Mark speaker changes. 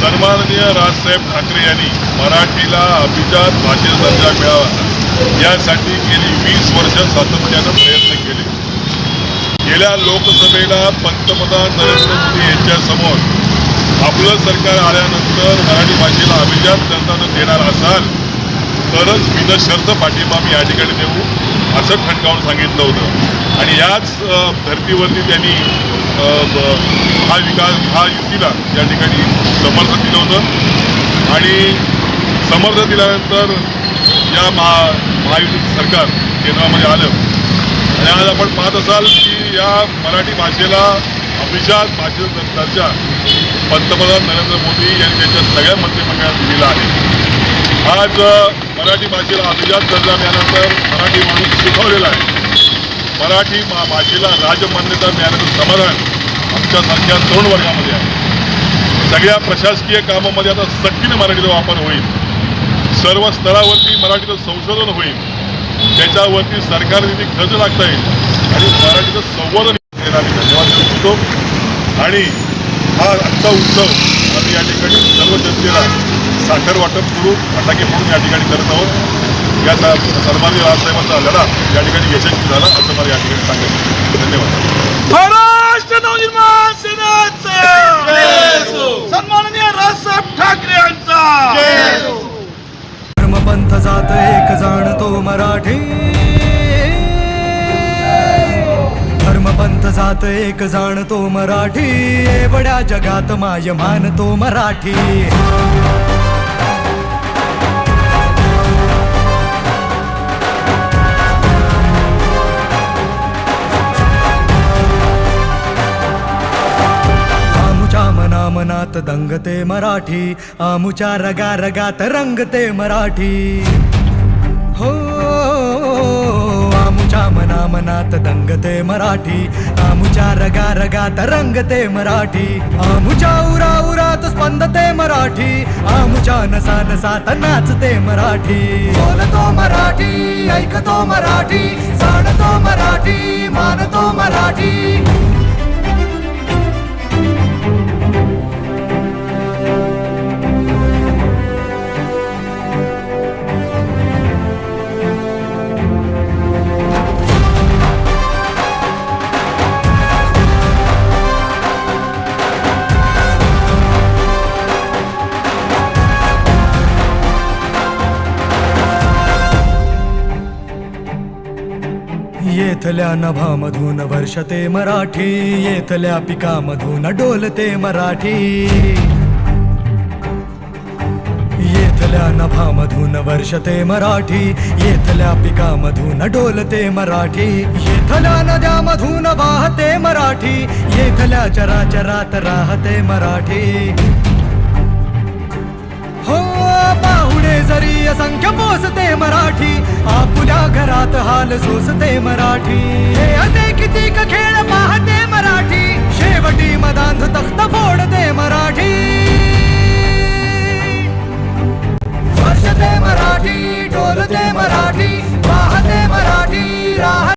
Speaker 1: सन्माननीय राजसाहेब ठाकरे यांनी मराठीला अभिजात भाषेचा दर्जा मिळावा. यासाठी गेली वीस वर्ष सातत्यानं प्रयत्न केले. गेल्या लोकसभेला पंतप्रधान नरेंद्र मोदी यांच्यासमोर आपलं सरकार आल्यानंतर मराठी भाषेला अभिजात दर्जानं देणार असाल तरच बिनशर्त पाठिंबा मी या ठिकाणी देऊ असं ठणकावून सांगितलं होतं. आणि याच धर्तीवरती त्यांनी ब- हा विकास हा युतीला या ठिकाणी समर्थन दिलं होतं. आणि समर्थन दिल्यानंतर या महा महायुतीचं सरकार केंद्रामध्ये आलं. आणि आज आपण पाहत असाल की या मराठी भाषेला अभिजात भाषेचा दर्जा पंतप्रधान नरेंद्र मोदी यांनी त्यांच्या सगळ्या मंत्रिमंडळात दिलेला आहे. आज मराठी भाषेला अभिजात दर्जा मिळाल्यानंतर मराठी माणूस शिकवलेला आहे. मराठी मा भाषेला राजमान्यता मिळाल्याचं समाधान आमच्यासारख्या तरुण वर्गामध्ये आहे. सगळ्या प्रशासकीय कामामध्ये आता सक्तीने मराठीचा वापर होईल. सर्व स्तरावरती मराठीचं संशोधन होईल. त्याच्यावरती सरकार निधी खर्च लागता येईल. आणि मराठीचं संवर्धन धन्यवाद. देऊ शकतो आणि हा आजचा उत्सव आम्ही या ठिकाणी सर्व जनतेला साखर वाटप करून फटाके फोडून या ठिकाणी करत आहोत. या स- सन्माननीय राजसाहेबांचा लढा या ठिकाणी यशस्वी झाला असं मला या ठिकाणी सांगायचं धन्यवाद.
Speaker 2: महाराष्ट्र नवनिर्माण सेनेचा! सन्माननीय राजसाहेब ठाकरे यांचा!
Speaker 3: धर्मपंथ जात एक जाणतो मराठी. जात एक जाणतो मराठी. एवढ्या जगात माय मानतो मराठी. मना मनात दंगते मराठी. आमुच्या रगा रगात रंगते मराठी हो. हो, हो, हो. आमुच्या मना मनात दंगते मराठी. आमुच्या रगा रगात रंगते मराठी. आमुच्या उरा उरात स्पंदते मराठी. आमुच्या नसा नसात नाचते मराठी. बोलतो मराठी ऐकतो मराठी जाणतो मराठी. येथल्या नभामधून वर्षते मराठी येथल्या पिकामधून डोलते मराठी. येथल्या नभामधून वर्षते मराठी येथल्या पिकामधून डोलते मराठी. येथल्या नद्यामधून वाहते मराठी येथल्या चराचरात राहते मराठी. हो माल सोसते मराठी. हे असे किती खेळ पाहते मराठी. शेवटी मदांध तख्त फोडते मराठी. वर्षते मराठी ढोलते मराठी पाहते मराठी राह